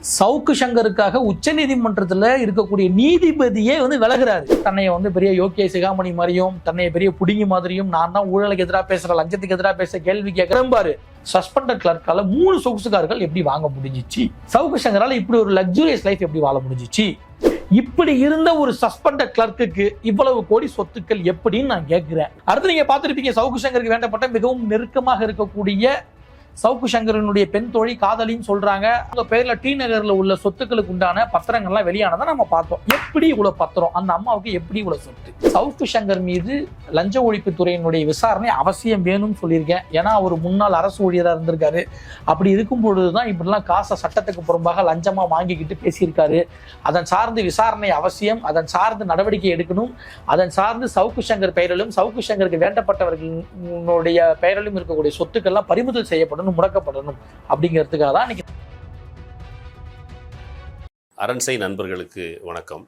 சவுக்கு சங்கருக்காக உச்ச நீதிமன்றத்தில் இருக்கக்கூடிய நீதிபதியே வந்து விலகுறாரு. தன்னை வந்து பெரிய யோகிய சிகாமணி மாதிரியும் தன்னை பெரிய புடுங்கி மாதிரியும் நான் தான் ஊழலுக்கு எதிராக பேசுகிறேன் லஞ்சத்துக்கு எதிராக பேச கேள்வி கேட்கிறம்பாரு சஸ்பெண்டட் கிளர்க்கால மூணு சொகுசுக்காரர்கள் எப்படி வாங்க முடிஞ்சிச்சு? சவுக்கு சங்கரால் இப்படி ஒரு லக்ஸூரியஸ் லைஃப் எப்படி வாழ முடிஞ்சிச்சு? இப்படி இருந்த ஒரு சஸ்பெண்டட் கிளர்க்குக்கு இவ்வளவு கோடி சொத்துக்கள் எப்படின்னு நான் கேட்கிறேன் அடுத்து நீங்க பார்த்துருப்பீங்க சவுக்கு சங்கருக்கு வேண்டப்பட்ட மிகவும் நெருக்கமாக இருக்கக்கூடிய சவுக்கு சங்கரனுடைய பெண் தோழி காதலின்னு சொல்றாங்க. அவங்க பேர்ல டி நகர்ல உள்ள சொத்துக்களுக்கு உண்டான பத்திரங்கள்லாம் வெளியானதை நம்ம பார்த்தோம். எப்படி இவ்வளவு பத்திரம்? அந்த அம்மாவுக்கு எப்படி இவ்வளவு சொத்து? சவுக்கு சங்கர் மீது லஞ்ச ஒழிப்பு துறையினுடைய விசாரணை அவசியம் வேணும்னு சொல்லியிருக்கேன். ஏன்னா அவர் முன்னாள் அரசு ஊழியராக இருந்திருக்காரு. அப்படி இருக்கும் பொழுதுதான் இப்படிலாம் காசை சட்டத்துக்கு புறம்பாக லஞ்சமா வாங்கிக்கிட்டு பேசியிருக்காரு. அதன் சார்ந்து விசாரணை அவசியம். அதன் சார்ந்து நடவடிக்கை எடுக்கணும். அதன் சார்ந்து சவுக்கு சங்கர் பெயரிலும் சவுக்கு சங்கருக்கு வேண்டப்பட்டவர்களுடைய பெயரிலும் இருக்கக்கூடிய சொத்துக்கள்லாம் பறிமுதல் செய்யப்படும். முடக்கப்படணும் அப்படிங்கிறதுக்காக தான் இன்னைக்கு அரண்சை நண்பர்களுக்கு வணக்கம்.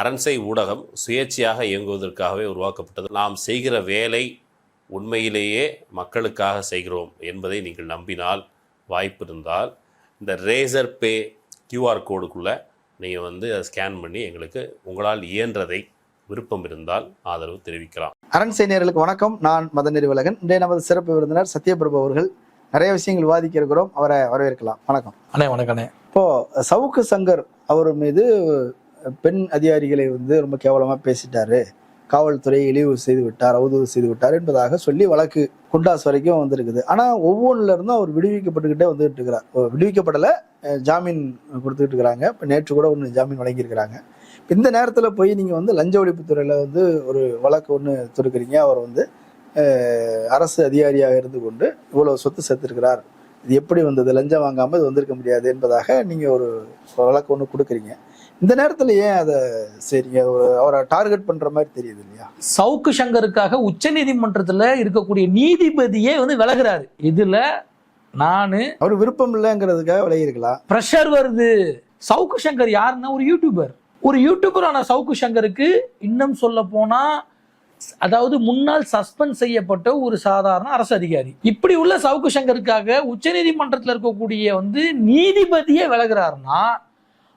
அரண்சை ஊடகம் சுயேட்சையாக இயங்குவதற்காகவே உருவாக்கப்பட்டது. நாம் செய்கிற வேலை உண்மையிலேயே மக்களுக்காக செய்கிறோம் என்பதை நீங்கள் நம்பினால் வாய்ப்பு இருந்தால் இந்த ரேசர் பே கியூஆர் கோடுக்குள்ளே நீங்கள் வந்து அதை ஸ்கேன் பண்ணி எங்களுக்கு உங்களால் இயன்றதை விருப்பம் இருந்தால் ஆதரவு தெரிவிக்கலாம். அரண் நேயர்களுக்கு வணக்கம். நான் மதன் நெறிவலகன் இன்றைய நமது சிறப்பு விருந்தினர் சத்யபிரபு அவர்கள் நிறைய விஷயங்கள் விவாதிக்க இருக்கிறோம் அவரை வரவேற்கலாம். வணக்கம். அண்ணே வணக்கண்ணே. இப்போ சவுக்கு சங்கர் அவர் மீது பெண் அதிகாரிகளை வந்து ரொம்ப கேவலமா பேசிட்டாரு. காவல்துறை இழிவு செய்து விட்டார் அவதூறு செய்து விட்டார் என்பதாக சொல்லி வழக்கு குண்டாஸ் வரைக்கும் வந்திருக்குது. ஆனா ஒவ்வொன்றுல இருந்தும் அவர் விடுவிக்கப்பட்டுக்கிட்டே வந்துட்டு இருக்கிறார். விடுவிக்கப்படல ஜாமீன் கொடுத்துக்கிட்டு இருக்கிறாங்க. இப்போ நேற்று கூட ஒன்று ஜாமீன் வழங்கியிருக்கிறாங்க. இந்த நேரத்தில் போய் நீங்கள் வந்து லஞ்ச ஒழிப்புத்துறையில் வந்து ஒரு வழக்கு ஒன்று தொடுக்கிறீங்க. அவர் வந்து அரசு அதிகாரியாக இருந்து கொண்டு இவ்வளவு சொத்து சேர்த்திருக்கிறார் இது எப்படி வந்தது? லஞ்சம் வாங்காமல் இது வந்திருக்க முடியாது என்பதாக நீங்கள் ஒரு வழக்கு ஒன்று கொடுக்குறீங்க. இந்த நேரத்தில் ஏன் அதை சரிங்க ஒரு அவரை டார்கெட் பண்ணுற மாதிரி தெரியுது இல்லையா? சவுக்கு சங்கருக்காக உச்ச நீதிமன்றத்துல இருக்கக்கூடிய நீதிபதியே வந்து விலகுறாரு. இதுல நானு அவர் விருப்பம் இல்லைங்கிறதுக்காக விலகிருக்கலாம் ப்ரெஷர் வருது. சவுக்கு சங்கர் யாருன்னா? ஒரு யூடியூபர் ஒரு யூடியூபரான சவுக்கு சங்கருக்கு இன்னும் சொல்ல போனா அதாவது முன்னால் சஸ்பெண்ட் செய்யப்பட்ட ஒரு சாதாரண அரசு அதிகாரி. இப்படி உள்ள சவுக்கு சங்கருக்காக உச்சநீதிமன்றத்தில் இருக்கக்கூடிய வந்து நீதிபதியே விலகுறாருன்னா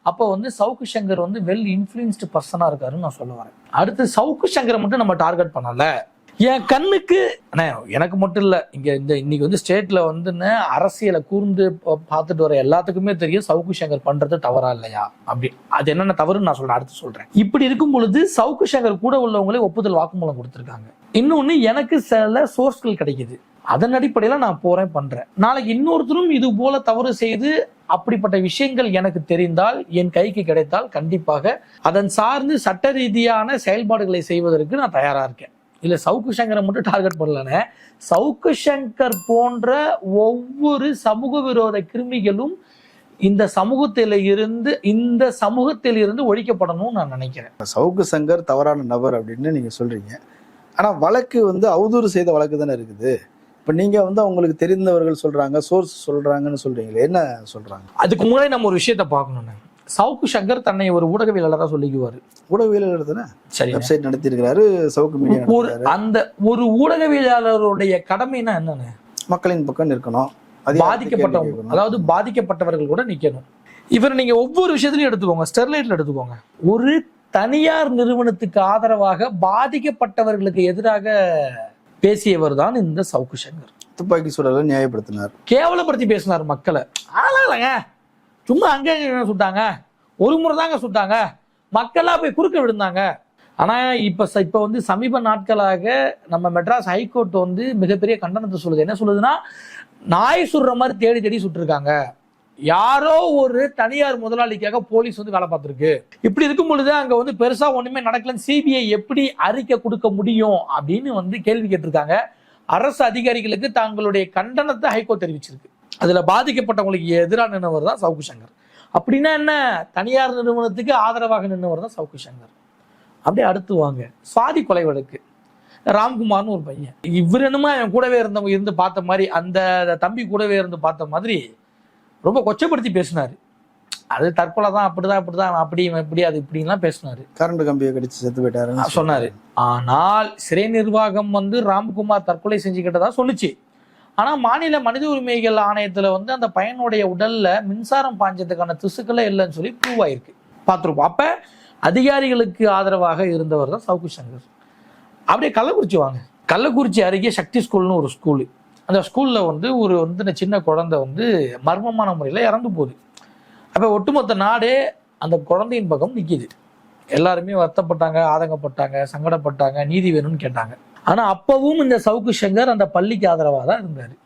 அப்போ வந்து சவுக்கு சங்கர் வந்து வெல் இன்ஃப்ளூயன்ஸ்டு பர்சனாக இருக்காருன்னு நான் சொல்ல வரேன். அடுத்து சவுக்கு சங்கரை மட்டும் நம்ம டார்கெட் பண்ணல. என் கண்ணுக்கு அண்ணே எனக்கு மட்டும் இல்லை இங்கே இந்த இன்னைக்கு வந்து ஸ்டேட்ல வந்து அரசியலை கூர்ந்து பார்த்துட்டு வர எல்லாத்துக்குமே தெரியும் சவுக்கு சங்கர் பண்றது தவறா இல்லையா? அப்படி. அது என்னென்ன தவறுன்னு நான் சொல்றேன் அடுத்து சொல்றேன். இப்படி இருக்கும் பொழுது சவுக்கு சங்கர் கூட உள்ளவங்களே ஒப்புதல் வாக்குமூலம் கொடுத்துருக்காங்க. இன்னொன்னு எனக்கு சில சோர்ஸ்கள் கிடைக்குது. அதன் அடிப்படையில நான் போறேன் பண்றேன். நாளைக்கு இன்னொருத்தரும் இது போல தவறு செய்து அப்படிப்பட்ட விஷயங்கள் எனக்கு தெரிந்தால் என் கைக்கு கிடைத்தால் கண்டிப்பாக அதன் சார்ந்து சட்ட ரீதியான செயல்பாடுகளை செய்வதற்கு நான் தயாரா இருக்கேன். இல்ல சவுக்கு சங்கரை மட்டும் டார்கெட் பண்ணலனே சவுக்கு சங்கர் போன்ற ஒவ்வொரு சமூக விரோத கிருமிகளும் இந்த சமூகத்தில இருந்து இந்த சமூகத்தில் இருந்து ஒழிக்கப்படணும்னு நான் நினைக்கிறேன். சவுக்கு சங்கர் தவறான நபர் அப்படின்னு நீங்கள் சொல்கிறீங்க ஆனால் வழக்கு வந்து அவதூறு செய்த வழக்கு தானே இருக்குது. இப்போ நீங்கள் வந்து அவங்களுக்கு தெரிந்தவர்கள் சொல்கிறாங்க சோர்ஸ் சொல்கிறாங்கன்னு சொல்கிறீங்களே என்ன சொல்கிறாங்க அதுக்கு முன்னாடி நம்ம ஒரு விஷயத்த பார்க்கணும்னு சவுக்கு சங்கர் தன்னை ஒரு ஊடகவியலாளராக சொல்லிக்குவாரு. ஊடகவியலாளர் தானே? சரி வெப்சைட் நடத்தியிருக்கிறாரு சவுக்கு மீடியா ஒரு அந்த ஒரு ஊடகவியலாளருடைய கடமைனா என்னன்னு மக்களின் பக்கம் நிற்கணும். பாதிக்கப்பட்டவங்க. அதாவது பாதிக்கப்பட்டவர்கள் கூட நிக்கணும். இவர் நீங்க ஒவ்வொரு விஷயத்திலையும் எடுத்துக்கோங்க. ஸ்டெர்லைட்ல எடுத்துக்கோங்க. ஒரு தனியார் நிறுவனத்துக்கு ஆதரவாக பாதிக்கப்பட்டவர்களுக்கு எதிராக பேசியவர் தான் இந்த சவுக்கு சங்கர் துப்பாக்கி சூழலை நியாயப்படுத்தினார். கேவலப்படுத்தி பேசினார் மக்களை. இல்லைங்க. சும்மா அங்கே சுட்டாங்க ஒரு முறை தாங்க சுட்டாங்க மக்களாக போய் குறுக்க விழுந்தாங்க. ஆனால் இப்போ இப்போ வந்து சமீப நாட்களாக நம்ம மெட்ராஸ் ஹைகோர்ட் வந்து மிகப்பெரிய கண்டனத்தை சொல்லுது. என்ன சொல்லுதுன்னா நாய் சுடுற மாதிரி தேடி தேடி சுட்டிருக்காங்க. யாரோ ஒரு தனியார் முதலாளிக்காக போலீஸ் வந்து வேலை பார்த்துருக்கு. இப்படி இருக்கும் பொழுது அங்க வந்து பெருசா ஒண்ணுமே நடக்கலன்னு சிபிஐ எப்படி அறிக்கை கொடுக்க முடியும் அப்படின்னு வந்து கேள்வி கேட்டிருக்காங்க. அரசு அதிகாரிகளுக்கு தங்களுடைய கண்டனத்தை ஹைகோர்ட் தெரிவிச்சிருக்கு. அதுல பாதிக்கப்பட்டவங்களுக்கு எதிராக நின்றவர் தான் சவுக்கு சங்கர். அப்படின்னா என்ன? தனியார் நிறுவனத்துக்கு ஆதரவாக நின்றவர் தான் சவுக்கு சங்கர். அப்படியே அடுத்து வாங்க. சுவாதி கொலை வழக்கு. ராம்குமார்னு ஒரு பையன். இவர் என்னமோ அவன் கூடவே இருந்தவங்க இருந்து பார்த்த மாதிரி அந்த தம்பி கூடவே இருந்து பார்த்த மாதிரி ரொம்ப கொச்சப்படுத்தி பேசினாரு. அது தற்கொலை தான் அப்படிதான் இப்படிதான் அப்படி இப்படி அது இப்படின்லாம் பேசினாரு. கரண்ட் கம்பியை கடிச்சு செத்து போயிட்டாருன்னு சொன்னாரு. ஆனால் சிறை நிர்வாகம் வந்து ராம்குமார் தற்கொலை செஞ்சுக்கிட்டதா சொன்னுச்சு ஆனால் மாநில மனித உரிமைகள் ஆணையத்தில் வந்து அந்த பையனுடைய உடலில் மின்சாரம் பாய்ஞ்சதுக்கான திசுக்களே இல்லைன்னு சொல்லி ப்ரூவ் ஆயிருக்கு. பார்த்துருப்போம். அப்போ அதிகாரிகளுக்கு ஆதரவாக இருந்தவர் தான் சவுக்கு சங்கர். அப்படியே கள்ளக்குறிச்சி வாங்க. கள்ளக்குறிச்சி அருகே சக்தி ஸ்கூல்னு ஒரு ஸ்கூலு. அந்த ஸ்கூலில் வந்து ஒரு வந்து சின்ன குழந்தை வந்து மர்மமான முறையில் இறந்து போகுது. அப்போ ஒட்டுமொத்த நாடே அந்த குழந்தையின் பக்கம் நிற்கிது எல்லாருமே வருத்தப்பட்டாங்க ஆதங்கப்பட்டாங்க சங்கடப்பட்டாங்க நீதி வேணும்னு கேட்டாங்க. ஆனா அப்பவும் இந்த சவுக்கு சங்கர் அந்த பள்ளிக்கு ஆதரவாக தான் இருந்தாரு.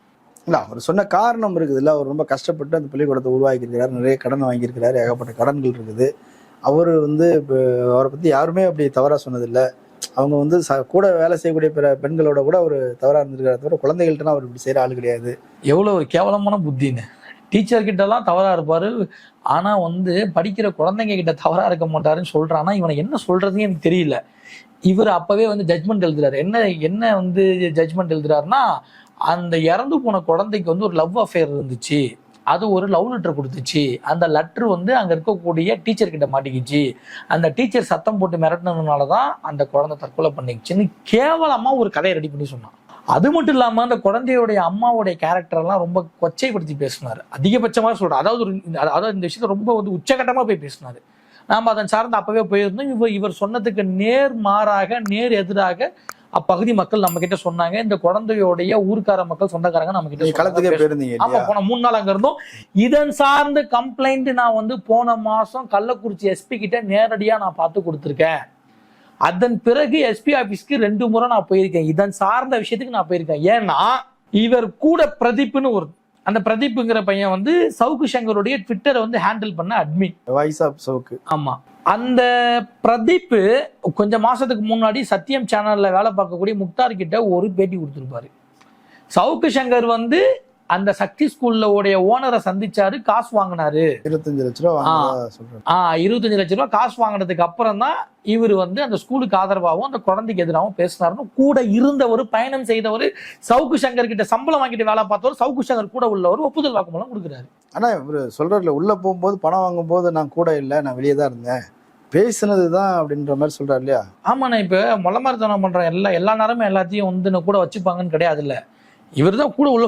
இல்ல அவர் சொன்ன காரணம் இருக்குது இல்ல அவர் ரொம்ப கஷ்டப்பட்டு அந்த பள்ளிக்கூடத்தை உருவாக்கி இருக்கிறார் நிறைய கடன் வாங்கியிருக்கிறார். ஏகப்பட்ட கடன்கள் இருக்குது. அவர் வந்து இப்போ அவரை பத்தி யாருமே அப்படி தவறா சொன்னதில்லை. அவங்க வந்து ச- கூட வேலை செய்யக்கூடிய பிற பெண்களோட கூட அவர் தவறா இருந்திருக்காரு தவிர குழந்தைகள்ட்ட அவர் இப்படி செய்யற ஆள் கிடையாது. எவ்வளவு ஒரு கேவலமான புத்தின்னு. டீச்சர் கிட்ட எல்லாம் தவறா இருப்பாரு. ஆனா வந்து படிக்கிற குழந்தைங்க கிட்ட தவறா இருக்க மாட்டாருன்னு சொல்றானா. இவனை என்ன சொல்றதுன்னு எனக்கு தெரியல. இவர் அப்பவே வந்து ஜட்மெண்ட் எழுதுறாரு. என்ன என்ன வந்து ஜட்மெண்ட் எழுதுறாருன்னா அந்த இறந்து போன குழந்தைக்கு வந்து ஒரு லவ் அஃபேர் இருந்துச்சு. அது ஒரு லவ் லெட்டர் கொடுத்துச்சு. அந்த லெட்டர் வந்து அங்கே இருக்கக்கூடிய டீச்சர் கிட்ட மாட்டிக்கிச்சு. அந்த டீச்சர் சத்தம் போட்டு மிரட்டினதுனால தான் அந்த குழந்தை தற்கொலை பண்ணிக்கிச்சுன்னு கேவலமாக ஒரு கதையை ரெடி பண்ணி சொன்னான். அது மட்டும் இல்லாமல் அந்த குழந்தையுடைய அம்மாவுடைய கேரக்டர் எல்லாம் ரொம்ப கொச்சைப்படுத்தி பேசினார். அதிகபட்சமாக சொல்கிறார் அதாவது ஒரு அதாவது இந்த விஷயத்த ரொம்ப வந்து உச்சகட்டமாக போய் பேசினாரு. நாம அதன் சார்ந்து அப்பவே போயிருந்தோம். இவர் இவர் சொன்னதுக்கு நேர் மாறாக நேர் எதிராக அப்பகுதி மக்கள் நம்ம கிட்ட சொன்னாங்க. இந்த குழந்தையோடைய ஊர்க்கார மக்கள் சொந்தக்காரங்க நம்ம கிட்ட களத்துக்கே ஆமா போன மூணு நாள் அங்க இருந்தோம். இதன் சார்ந்த கம்ப்ளைண்ட் நான் வந்து போன மாசம் கள்ளக்குறிச்சி எஸ்பி கிட்ட நேரடியா நான் பார்த்து கொடுத்துருக்கேன். அதன் பிறகு எஸ்பி ஆபீஸ்க்கு ரெண்டு முறை நான் போயிருக்கேன். இதன் சார்ந்த விஷயத்துக்கு நான் போயிருக்கேன். ஏன்னா இவர் கூட பிரதீப்னு ஒரு அந்த பிரதீப்ங்கிற பையன் வந்து சவுக்கு சங்கருடைய ட்விட்டரை வந்து ஹேண்டில் பண்ண அட்மின் வாய்ஸ் ஆஃப் சவுக்கு. ஆமா. அந்த பிரதீப் கொஞ்ச மாசத்துக்கு முன்னாடி சத்தியம் சேனல்ல வேலை பார்க்கக்கூடிய முக்தார் கிட்ட ஒரு பேட்டி கொடுத்திருப்பாரு. சவுக்கு சங்கர் வந்து அந்த சக்தி ஸ்கூல்ல உடைய ஓனரை சந்திச்சாரு காசு வாங்கினாரு. இருபத்தஞ்சு லட்ச ரூபா ஆஹ் இருபத்தஞ்சு லட்ச ரூபாய் காசு வாங்கினதுக்கு அப்புறம் தான் இவர் வந்து அந்த ஸ்கூலுக்கு ஆதரவாகவும் அந்த குழந்தைக்கு எதிராகவும் பேசினாருன்னு கூட இருந்தவர் பயணம் செய்தவர் சவுக்கு சங்கர் கிட்ட சம்பளம் வாங்கிட்டு வேலை பார்த்தவர் சவுக்கு சங்கர் கூட உள்ளவர் ஒப்புதல் வாக்குமூலம் கொடுக்குறாரு. ஆனா இவர் சொல்றாருல உள்ள போகும்போது பணம் வாங்கும்போது நான் கூட இல்லை நான் வெளியே தான் இருந்தேன். பேசுனது தான் அப்படின்ற மாதிரி சொல்றாரு இல்லையா? ஆமா நான் இப்ப மொளமாரித்தனம் பண்றேன் எல்லா எல்லா நேரமும் எல்லாத்தையும் வந்து கூட வச்சுப்பாங்கன்னு கிடையாது இல்ல இவர் தான் கூட உள்ள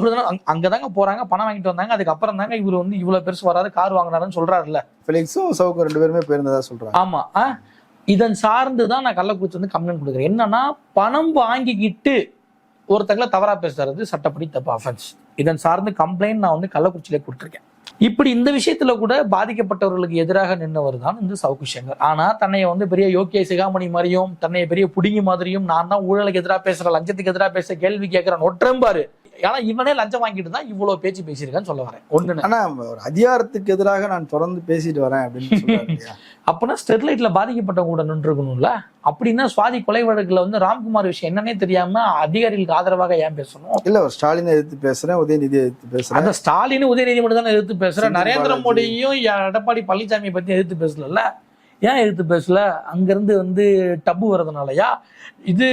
அங்கதாங்க போறாங்க பணம் வாங்கிட்டு வந்தாங்க. அதுக்கப்புறம் தாங்க இவர் வந்து இவ்வளவு பெருசு வராரு கார் வாங்கினாருன்னு சொல்றாருல்ல. ஃபெலிக்ஸும் சவுக்கும் ரெண்டு பேருமே போயிருந்ததா சொல்றாங்க. ஆமா ஆ? இதன் சார்ந்து தான் நான் கள்ளக்குறிச்சி வந்து கம்ப்ளைண்ட் கொடுக்குறேன். என்னன்னா பணம் வாங்கிக்கிட்டு ஒருத்தங்களை தவறா பேசுறது சட்டப்படி தப்பு அஃபென்ஸ் இதன் சார்ந்து கம்ப்ளைண்ட் நான் வந்து கள்ளக்குறிச்சியில கொடுத்துருக்கேன். இப்படி இந்த விஷயத்துல கூட பாதிக்கப்பட்டவர்களுக்கு எதிராக நின்றவர் தான் இந்த சவுக்கு சங்கர் ஆனா தன்னை வந்து பெரிய யோக்கிய சிகாமணி மாதிரியும் தன்னை பெரிய புடுங்கி மாதிரியும் நான் தான் ஊழலுக்கு எதிராக பேசுறேன் லஞ்சத்துக்கு எதிராக பேச கேள்வி கேட்கிறேன் ஒற்றம்பாரு ஆனா இவனே லஞ்சம் வாங்கிட்டு தான் இவ்வளவு பேச்சு பேசியிருக்கான்னு சொல்ல வரேன். ஒண்ணு ஆனா ஒரு அதிகாரத்துக்கு எதிராக நான் தொடர்ந்து பேசிட்டு வரேன் அப்படின்னு அப்பனா ஸ்டெர்லைட்ல பாதிக்கப்பட்டவங்க கூட நின்றுக்கணும்ல அப்படின்னா சுவாதி கொலை வழக்குல வந்து ராம்குமார் விஷயம் என்னன்னே தெரியாம அதிகாரிகளுக்கு ஆதரவாக ஏன் பேசணும்? இல்ல ஒரு ஸ்டாலினை எதிர்த்து பேசுறேன் உதயநிதி எதிர்த்து பேசுறேன். அந்த ஸ்டாலின் உதயநிதி மட்டும் தானே எதிர்த்து பேசுற செந்தில் நரேந்திர. மோடியும் எடப்பாடி பழனிசாமியை பத்தி எதிர்த்து பேசல ஏன் எடுத்து பேசல? அங்கேருந்து வந்து டப்பு வர்றதுனாலயா? இது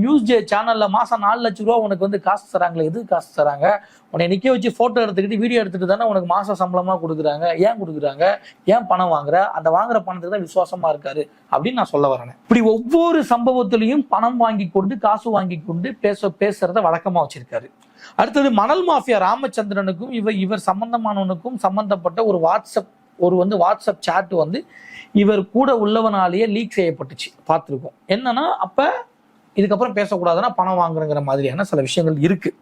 நியூஸ் ஜே சேனலில் மாதம் நாலு லட்ச ரூபா உனக்கு வந்து காசு தராங்களே எது காசு தராங்க? உன்னை நிற்க வச்சு ஃபோட்டோ எடுத்துக்கிட்டு வீடியோ எடுத்துகிட்டு தானே உனக்கு மாதம் சம்பளமாக கொடுக்குறாங்க? ஏன் கொடுக்குறாங்க? ஏன் பணம் வாங்குற? அந்த வாங்குற பணத்துக்கு தான் விசுவாசமாக இருக்காரு அப்படின்னு நான் சொல்ல வரேன். இப்படி ஒவ்வொரு சம்பவத்திலையும் பணம் வாங்கி கொண்டு காசு வாங்கி கொண்டு பேச பேசுறத வழக்கமாக வச்சிருக்காரு. அடுத்தது மணல் மாஃபியா ராமச்சந்திரனுக்கும் இவர் இவர் சம்பந்தமானவனுக்கும் சம்பந்தப்பட்ட ஒரு வாட்ஸ்அப் ஒரு வந்து வாட்ஸ்அப் chat வந்து இவர் கூட உள்ளவனாலேயே லீக் செய்யப்பட்டுச்சு. பார்த்துருக்கோம். என்னன்னா அப்ப இதுக்கப்புறம் பேசக்கூடாதுன்னா பணம் வாங்குறங்கிற மாதிரியான சில விஷயங்கள் இருக்கு.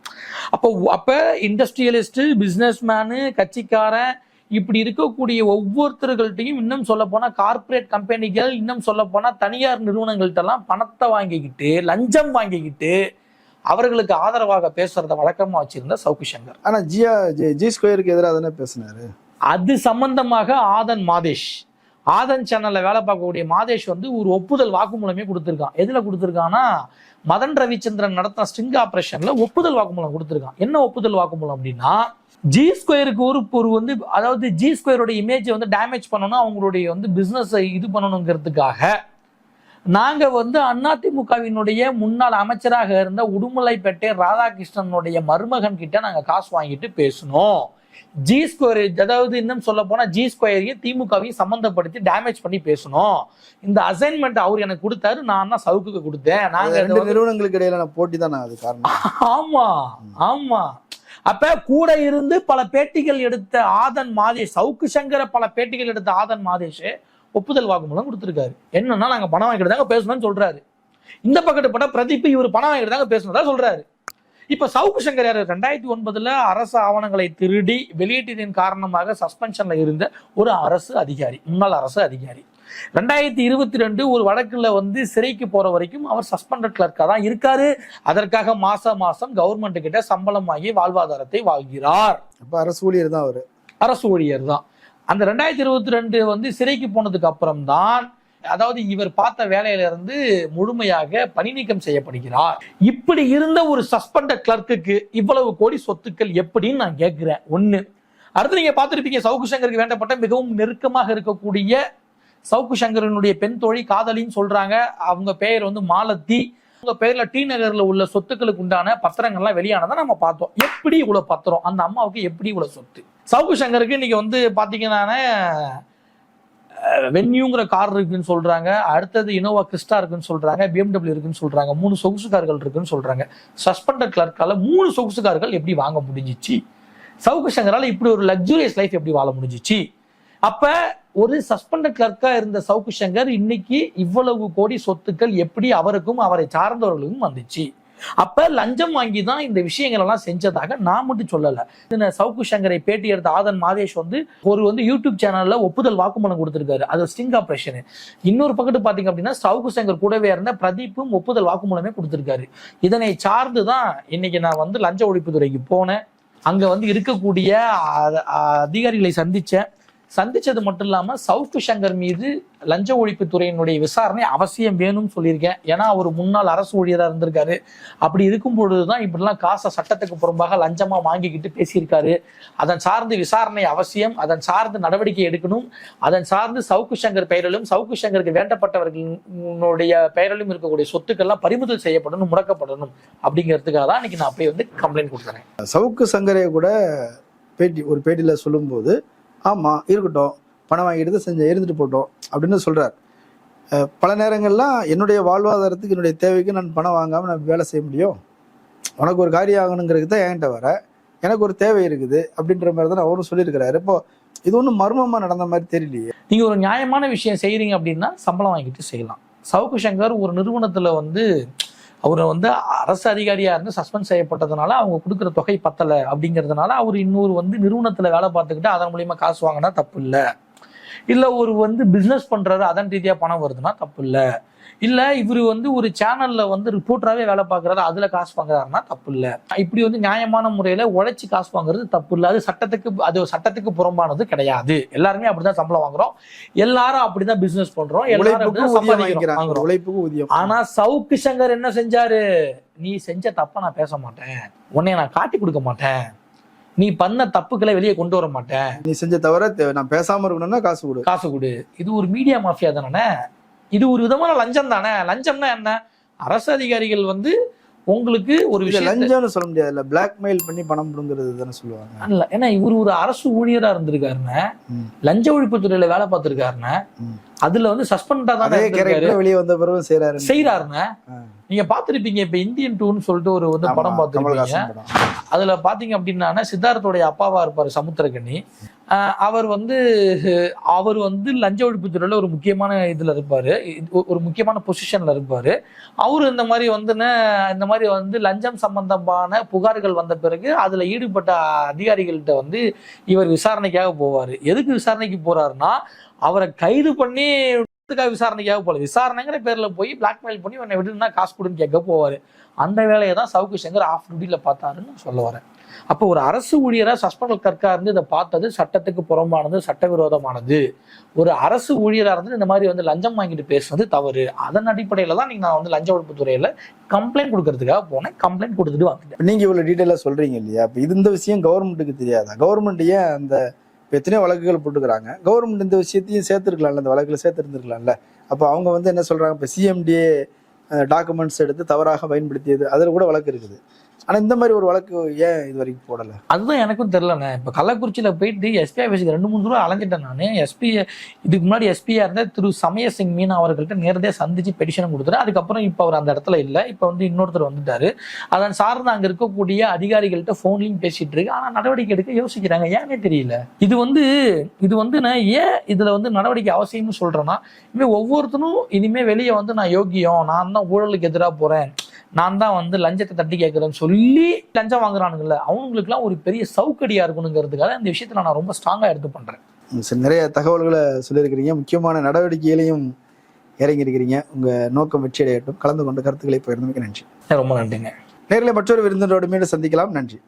அப்போ அப்ப இண்டஸ்ட்ரியலிஸ்ட் பிசினஸ் மேனு கட்சிக்காரன் இப்படி இருக்கக்கூடிய ஒவ்வொருத்தர்கள்ட்டையும் இன்னும் சொல்ல போனா கார்ப்பரேட் கம்பெனிகள் இன்னும் சொல்ல போனா தனியார் நிறுவனங்கள்ட்டெல்லாம் பணத்தை வாங்கிக்கிட்டு லஞ்சம் வாங்கிக்கிட்டு அவர்களுக்கு ஆதரவாக பேசுறத வழக்கமா வச்சிருந்த சவுக்கு சங்கர். ஆனா ஜியா ஜி- ஜி ஸ்கொயருக்கு எதிராக தானே பேசினாரு? அது சம்பந்தமாக ஆதன் மாதேஷ். ஆதன் சேனலில் வேலை பார்க்கக்கூடிய மாதேஷ் வந்து ஒரு ஒப்புதல் வாக்குமூலமே கொடுத்துருக்கான். எதில் கொடுத்துருக்கான்னா மதன் ரவிச்சந்திரன் நடத்தின ஸ்ட்ரிங் ஆப்ரேஷனில் ஒப்புதல் வாக்குமூலம் கொடுத்துருக்கான். என்ன ஒப்புதல் வாக்குமூலம் அப்படின்னா ஜி ஸ்கொயருக்கு ஒரு ஒரு வந்து அதாவது ஜி ஸ்கொயரோட இமேஜை வந்து டேமேஜ் பண்ணணும் அவங்களுடைய வந்து பிஸ்னஸை இது பண்ணணுங்கிறதுக்காக நாங்கள் வந்து அதிமுகவினுடைய முன்னாள் அமைச்சராக இருந்த உடுமலைப்பேட்டை ராதாகிருஷ்ணனுடைய மருமகன் கிட்ட நாங்கள் காசு வாங்கிட்டு பேசணும் ஜி ஸ்கொயர் அதாவது இன்னும் சொல்ல போனா ஜி ஸ்கொயரையும் திமுகவையும் சம்பந்தப்படுத்தி டேமேஜ் பண்ணி பேசணும். இந்த அசைன்மெண்ட் அவர் எனக்கு கொடுத்தாரு நான் தான் சவுக்குக்கு கொடுத்தேன். நாங்க இதை ரெண்டு நிறுவனங்களுக்கு இடையிலான போட்டி தானே அது காரணம். ஆமா ஆமா. அப்ப கூட இருந்து பல பேட்டிகள் எடுத்த ஆதன் மாதேஷ் சவுக்கு சங்கர பல பேட்டிகள் எடுத்த ஆதன் மாதேஷ் ஒப்புதல் வாக்குமூலம் கொடுத்திருக்காரு. என்னன்னா நாங்க பணம் வாங்கிட்டு தாங்க பேசணும்னு சொல்றாரு. இந்த பக்கத்து பட்ட பிரதீப் இவர் பணம் வாங்கிட்டு தாங்க பேசணும்னு சொல்றாரு. இப்ப சவுக்கு சங்கர் யாரு? ரெண்டாயிரத்தி ஒன்பதுல அரசு ஆவணங்களை திருடி வெளியிட்டதின் காரணமாக சஸ்பென்ஷன்ல இருந்த ஒரு அரசு அதிகாரி முன்னாள் அரசு அதிகாரி. ரெண்டாயிரத்தி இருபத்தி ரெண்டு ஒரு வழக்குல வந்து சிறைக்கு போற வரைக்கும் அவர் சஸ்பெண்டட் கிளர்க்கா தான் இருக்காரு. அதற்காக மாசம் மாசம் கவர்மெண்ட் கிட்ட சம்பளம் வாங்கி வாழ்வாதாரத்தை வாழ்கிறார். அப்ப அரசு ஊழியர் தான் அவரு. அரசு ஊழியர் தான். அந்த ரெண்டாயிரத்தி இருபத்தி ரெண்டு வந்து சிறைக்கு போனதுக்கு அப்புறம் தான் அதாவது இவர் பார்த்த வேலையில இருந்து முழுமையாக பணி நீக்கம் செய்யப்படுகிறார். இப்படி இருந்த ஒரு சஸ்பெண்டட் கிளர்க்குக்கு இவ்வளவு கோடி சொத்துக்கள் எப்படின்னு நான் கேட்கிறேன். ஒண்ணு அடுத்து நீங்க பார்த்துருப்பீங்க சவுக்கு சங்கருக்கு வேண்டப்பட்ட மிகவும் நெருக்கமாக இருக்கக்கூடிய சவுக்கு சங்கரனுடைய பெண் தோழி காதலின்னு சொல்றாங்க. அவங்க பெயர் வந்து மாலத்தி அவங்க பெயர்ல டி நகர்ல உள்ள சொத்துக்களுக்கு உண்டான பத்திரங்கள்லாம் வெளியானதை நம்ம பார்த்தோம். எப்படி இவ்வளவு பத்திரம்? அந்த அம்மாவுக்கு எப்படி இவ்வளவு சொத்து? சவுக்கு சங்கருக்கு இன்னைக்கு வந்து பாத்தீங்கன்னா வென்யூங்கிற கார் இருக்குன்னு சொல்றாங்க. அடுத்தது இனோவா கிறிஸ்டா இருக்குன்னு சொல்றாங்க. பிஎம்டபிள்யூ இருக்குன்னு சொல்றாங்க. மூணு சொகுசு கார்கள் இருக்குன்னு சொல்றாங்க. சஸ்பெண்டட் கிளர்க்கால மூணு சொகுசு கார்கள் எப்படி வாங்க முடிஞ்சிச்சு? சவுக்கு சங்கரால இப்படி ஒரு லக்ஸூரியஸ் லைஃப் எப்படி வாழ முடிஞ்சிச்சு? அப்ப ஒரு சஸ்பெண்டட் கிளர்க்கா இருந்த சவுக்கு சங்கர் இன்னைக்கு இவ்வளவு கோடி சொத்துக்கள் எப்படி அவருக்கும் அவரை சார்ந்தவர்களுக்கும் வந்துச்சு? அப்ப லஞ்சம் வாங்கி தான் இந்த விஷயங்கள் எல்லாம் செஞ்சதாக நான் மட்டும் சொல்லல. இந்த சவுக்கு சங்கரை பேட்டி எடுத்த ஆதன் மாதேஷ் வந்து ஒரு வந்து யூடியூப் சேனல்ல ஒப்புதல் வாக்குமூலம் கொடுத்திருக்காரு. அது ஸ்டிங் ஆப்ரேஷன். இன்னொரு பக்கத்து பாத்தீங்க அப்படின்னா சவுக்கு சங்கர் கூடவே இருந்த பிரதீப்பும் ஒப்புதல் வாக்குமூலமே கொடுத்திருக்காரு. இதனை சார்ந்து தான் இன்னைக்கு நான் வந்து லஞ்ச ஒழிப்புத்துறைக்கு போனேன். அங்க வந்து இருக்கக்கூடிய அதிகாரிகளை சந்திச்சேன். சந்திச்சது மட்டும் இல்லாமல் சவுக்கு சங்கர் மீது லஞ்ச ஒழிப்பு துறையினுடைய விசாரணை அவசியம் வேணும்னு சொல்லியிருக்கேன். ஏன்னா அவர் முன்னாள் அரசு ஊழியராக இருந்திருக்காரு. அப்படி இருக்கும் பொழுதுதான் இப்படிலாம் காசை சட்டத்துக்கு புறம்பாக லஞ்சமாக வாங்கிக்கிட்டு பேசியிருக்காரு. அதன் சார்ந்து விசாரணை அவசியம். அதன் சார்ந்து நடவடிக்கை எடுக்கணும். அதன் சார்ந்து சவுக்கு சங்கர் பெயரிலும் சவுக்கு சங்கருக்கு வேண்டப்பட்டவர்களுடைய பெயரிலும் இருக்கக்கூடிய சொத்துக்கள்லாம் பறிமுதல் செய்யப்படணும் முடக்கப்படணும். அப்படிங்கிறதுக்காக தான் இன்னைக்கு நான் அப்படியே வந்து கம்ப்ளைண்ட் கொடுக்குறேன். சவுக்கு சங்கரை கூட பேட்டி ஒரு பேட்டியில் சொல்லும்போது ஆமாம் இருக்கட்டும். பணம் வாங்கிட்டு செஞ்ச இருந்துட்டு போட்டோம் அப்படின்னு சொல்கிறார் பல நேரங்கள்லாம் என்னுடைய வாழ்வாதாரத்துக்கு என்னுடைய தேவைக்கு நான் பணம் வாங்காமல் நான் வேலை செய்ய முடியும்? உனக்கு ஒரு காரியம் ஆகணுங்கிறது தான் என்கிட்ட வர. எனக்கு ஒரு தேவை இருக்குது அப்படின்ற மாதிரி தான் அவரும் சொல்லியிருக்கிறாரு. இப்போ இது ஒன்றும் மர்மமாக நடந்த மாதிரி தெரியலையே. நீங்கள் ஒரு நியாயமான விஷயம் செய்கிறீங்க அப்படின்னா சம்பளம் வாங்கிட்டு செய்யலாம். சவுக்கு சங்கர் ஒரு நிறுவனத்தில் வந்து அவர் வந்து அரசு அதிகாரியாக இருந்து சஸ்பெண்ட் செய்யப்பட்டதுனால அவங்க கொடுக்குற தொகை பத்தலை அப்படிங்கிறதுனால அவர் இன்னொரு வந்து நிறுவனத்தில் வேலை பார்த்துக்கிட்டு அதன் மூலியமாக காசு வாங்கினா தப்பு இல்லை இல்லை ஒரு வந்து பிஸ்னஸ் பண்ணுறாரு அதன் ரீதியாக பணம் வருதுன்னா தப்பு இல்லை இல்ல இவர் வந்து ஒரு சேனல்ல வந்து ரிப்போர்ட்டராகவே வேலை பார்க்கறாரு அதுல காசு வாங்குறாருன்னா தப்பு இல்ல இப்படி வந்து நியாயமான முறையில உழைச்சி காசு வாங்குறது தப்பு இல்ல அது சட்டத்துக்கு அது சட்டத்துக்கு புறம்பானது கிடையாது. எல்லாருமே அப்படிதான் சம்பளம் வாங்குறோம். எல்லாரும் அப்படிதான் பிசினஸ் பண்றோம். எல்லாரும் உழைப்புக்கு அப்படிதான் ஊதியம் சம்பாதிக்கிறோம், வாங்கிக்கிறாங்க. வாங்குறோம். உழைப்புக்கு ஊதியம். ஆனா சவுக்கு சங்கர் என்ன செஞ்சாரு? நீ செஞ்ச தப்ப நான் பேச மாட்டேன். உன்னை நான் காட்டி கொடுக்க மாட்டேன். நீ பண்ண தப்புக்களை வெளியே கொண்டு வர மாட்டேன். நீ செஞ்ச தவிர நான் பேசாம இருக்கணும்னா காசு கொடு. காசு கொடு. இது ஒரு மீடியா மாஃபியா தானே? இது ஒரு விதமான லஞ்சம் தானே? லஞ்சம்னா என்ன? அரசு அதிகாரிகள் வந்து உங்களுக்கு ஒரு இல்ல விஷயம் லஞ்சம்னு சொல்ல முடியாதுல்ல. பிளாக்மெயில் பண்ணி பணம் பிடுங்கிறது தானே சொல்லுவாங்க. இல்ல ஏன்னா இவர் ஒரு அரசு ஊழியரா இருந்திருக்காருன்னு. லஞ்ச ஒழிப்பு துறையில வேலை பார்த்திருக்காருன்னு. அதுல வந்து சஸ்பெண்டா தான் வெளியே வந்த பிறகு செய்யறாரு செய்யறாருன்னு ஆ. நீங்க பாத்திருப்பீங்க இப்ப இந்தியன் டூன்னு சொல்லிட்டு ஒரு வந்து படம் பார்த்திருப்பீங்க. அதுல பாத்தீங்க அப்படின்னா சித்தார்த்தோடைய அப்பாவா இருப்பாரு சமுத்திரகனி. அவர் வந்து அவர் வந்து லஞ்ச ஒழிப்புத்துறையில ஒரு முக்கியமான இதுல இருப்பாரு. ஒரு முக்கியமான பொசிஷன்ல இருப்பாரு. அவரு இந்த மாதிரி வந்து இந்த மாதிரி வந்து லஞ்சம் சம்பந்தமான புகார்கள் வந்த பிறகு அதுல ஈடுபட்ட அதிகாரிகள்கிட்ட வந்து இவர் விசாரணைக்காக போவாரு. எதுக்கு விசாரணைக்கு போறாருன்னா அவரை கைது பண்ணி விடுறதுக்காக விசாரணைக்காக போல. விசாரணைங்கிற பேர்ல போய் பிளாக்மெயில் பண்ணி உன்னை விட்டுனா காசு கொடுன்னு கேட்க போவாரு. அந்த வேலையை தான் சவுக்கு சங்கர் ஆஃப் டியூட்டில பார்த்தாருன்னு சொல்ல வரேன். அப்போ ஒரு அரசு ஊழியராக சஸ்பெண்டல் கற்கா இருந்து இதை பார்த்தது சட்டத்துக்கு புறம்பானது சட்டவிரோதமானது. ஒரு அரசு ஊழியராக இருந்து இந்த மாதிரி வந்து லஞ்சம் வாங்கிட்டு பேசுனது தவறு. அதன் அடிப்படையில் தான் நீங்கள் நான் வந்து லஞ்ச ஒழிப்பு துறையில் கம்ப்ளைண்ட் கொடுக்கறதுக்காக போனேன். கம்ப்ளைண்ட் கொடுத்துட்டு வந்துட்டேன். நீங்கள் இவ்வளோ டீட்டெயிலாக சொல்கிறீங்க இல்லையா? அப்போ இந்த விஷயம் கவர்மெண்ட்டுக்கு தெரியாதா? கவர்மெண்ட் ஏன் அந்த எத்தனையோ வழக்குகள் போட்டுக்கிறாங்க கவர்மெண்ட் இந்த விஷயத்தையும் சேர்த்துருக்கலாம்ல அந்த வழக்கில் சேர்த்துருந்துருக்கலாம்ல. அப்போ அவங்க வந்து என்ன சொல்கிறாங்க இப்போ சிஎம்டிஏ டாக்குமெண்ட்ஸ் எடுத்து தவறாக பயன்படுத்தியது அதில் கூட வழக்கு இருக்குது. ஆனா இந்த மாதிரி ஒரு வழக்கு ஏன் இது வரைக்கும் போடல? அதுதான் எனக்கும் தெரியலண்ணே. இப்போ கள்ளக்குறிச்சியில் போயிட்டு எஸ்பி ஆஃபீஸுக்கு ரெண்டு மூணு தூரம் அலைஞ்சிட்டேன் நான். எஸ்பி இதுக்கு முன்னாடி எஸ்பியா இருந்த திரு சமய சிங் மீனா அவர்கள்ட்ட நேரடியாக சந்திச்சு பெட்டிஷன் கொடுத்துரு அதுக்கப்புறம் இப்போ அவர் அந்த இடத்துல இல்லை. இப்போ வந்து இன்னொருத்தர் வந்துட்டாரு. அதன் சார்ந்து அங்கே இருக்கக்கூடிய அதிகாரிகள்கிட்ட போன்லயும் பேசிட்டு இருக்கு. ஆனால் நடவடிக்கை எடுக்க யோசிக்கிறாங்க. ஏன்னே தெரியல. இது வந்து இது வந்து நான் ஏன் இதில் வந்து நடவடிக்கை அவசியம்னு சொல்கிறேன்னா இனிமேல் ஒவ்வொருத்தனும் இனிமேல் வெளியே வந்து நான் யோக்கியம் நான் தான் ஊழலுக்கு எதிராக போகிறேன் நான் தான் வந்து லஞ்சத்தை தட்டி கேட்குறேன்னு சொல்லி லஞ்சம் வாங்குறானுங்கல்ல அவங்களுக்குலாம் ஒரு பெரிய சவுக்கடியா இருக்கணுங்கிறதுக்காக இந்த விஷயத்துல நான் ரொம்ப ஸ்ட்ராங்கா எடுத்து சரி நிறைய தகவல்களை சொல்லியிருக்கிறீங்க. முக்கியமான நடவடிக்கையிலையும் இறங்கி இருக்கிறீங்க உங்க நோக்கம் வெற்றி அடையட்டும். கலந்து கொண்டு கருத்துக்களை பகிர்ந்தமைக்கு நன்றி. ரொம்ப நன்றிங்க. நேரில் மற்றொரு விருந்தினரோடு மீண்டும் சந்திக்கலாம். நன்றி.